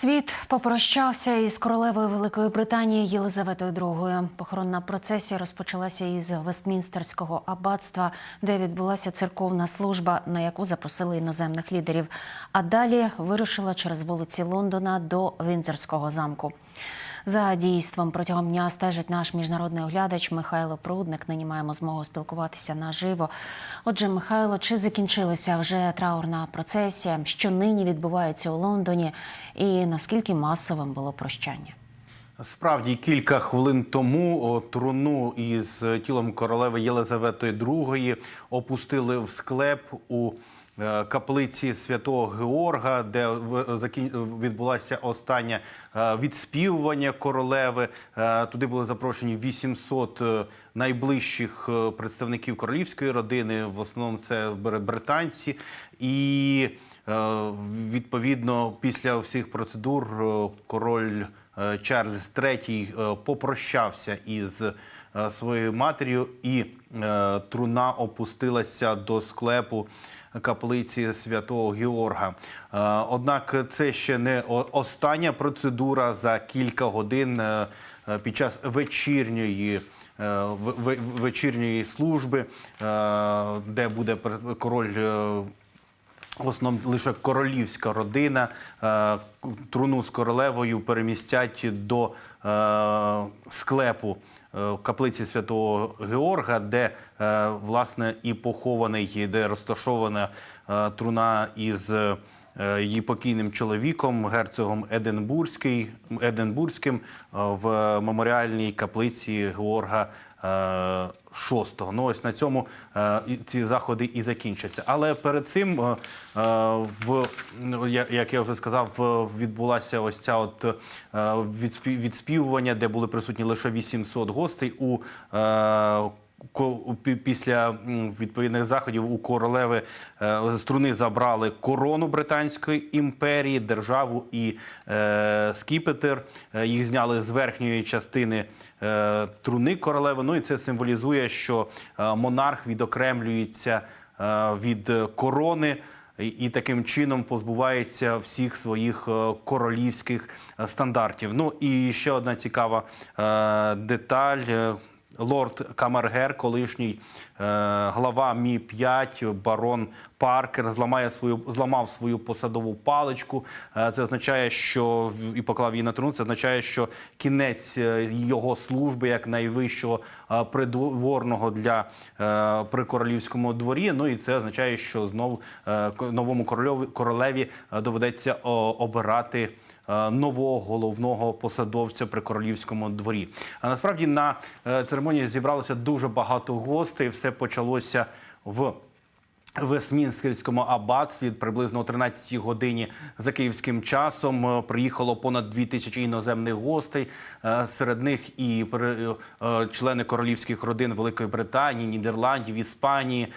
Світ попрощався із королевою Великої Британії Єлизаветою II. Похоронна процесія розпочалася із Вестмінстерського аббатства, де відбулася церковна служба, на яку запросили іноземних лідерів. А далі вирушила через вулиці Лондона до Віндзорського замку. За дійством протягом дня стежить наш міжнародний оглядач Михайло Прудник. Нині маємо змогу спілкуватися наживо. Отже, Михайло, чи закінчилася вже траурна процесія? Що нині відбувається у Лондоні, і наскільки масовим було прощання? Справді кілька хвилин тому труну із тілом королеви Єлизавети II опустили в склеп у каплиці святого Георга, де відбулася остання е, відспівування королеви. Е, Туди були запрошені 800 е, найближчих е, представників королівської родини. В основному це бр- британці і. Е, Відповідно, після всіх процедур е, король е, Чарльз III е, попрощався із е, своєю матір'ю, і е, труна опустилася до склепу каплиці святого Георга. Е, Однак це ще не остання процедура за кілька годин е, е, під час вечірньої. е, Вечірньої служби, е, де буде король е, в основному лише королівська родина е, труну з королевою перемістять до е, склепу е, каплиці святого Георга, де е, власне і похований, де розташована е, труна із її покійним чоловіком, герцогом Единбурзький, Единбурзьким е, в меморіальній каплиці Георга е, шостого. Ну ось на цьому е, ці заходи і закінчаться. Але перед цим, е, е, в ну, як я вже сказав, е, відбулася ось ця от е, відспівування, де були присутні лише 800 гостей у. Е, Після відповідних заходів у королеви е, з труни забрали корону Британської імперії, державу і е, скіпетр. Е, Їх зняли з верхньої частини е, труни королеви. Ну і це символізує, що е, монарх відокремлюється е, від корони. І таким чином позбувається всіх своїх е, королівських е, стандартів. Ну і ще одна цікава е, деталь. Лорд Камергер, колишній е, глава Мі 5 барон Паркер, зламає свою зламав свою посадову паличку. Е, це означає, що і поклав її на труну. Це означає, що кінець е, його служби як найвищого придворного для при королівському дворі. Ну і це означає, що знову е, новому королеві доведеться обирати нового головного посадовця при королівському дворі. А насправді на е, церемонії зібралося дуже багато гостей. Все почалося в. Вестмінстерському аббатстві приблизно о 13 годині за київським часом е, приїхало понад 2 тисячі іноземних гостей. Е, Серед них і е, члени королівських родин Великої Британії, Нідерландів, Іспанії.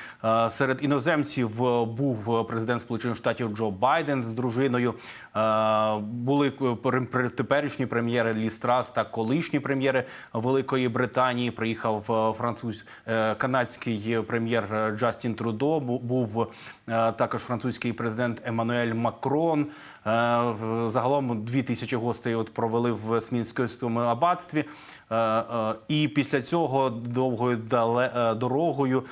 Серед іноземців був президент Сполучених Штатів Джо Байден з дружиною. Були пер- пер- теперішні прем'єри Лі Страс та колишні прем'єри Великої Британії. Приїхав француз канадський прем'єр Джастін Трудо. Бу- Був е, також французький президент Еммануель Макрон. Е, Загалом дві тисячі гостей от провели в Смінському аббатстві. Е, І після цього довгою дорогою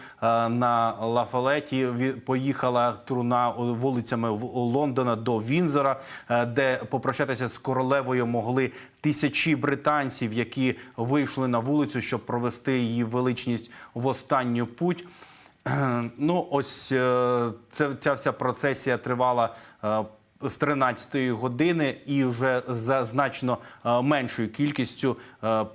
на Лафалеті поїхала труна вулицями в- Лондона до Вінзора, де попрощатися з королевою могли тисячі британців, які вийшли на вулицю, щоб провести її величність в останню путь. Ну, ось е, це ця вся процесія тривала. е, З 13 години і вже за значно е, меншою кількістю е, е,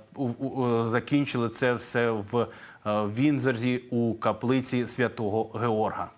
закінчили це все в Вінзерзі у каплиці святого Георга.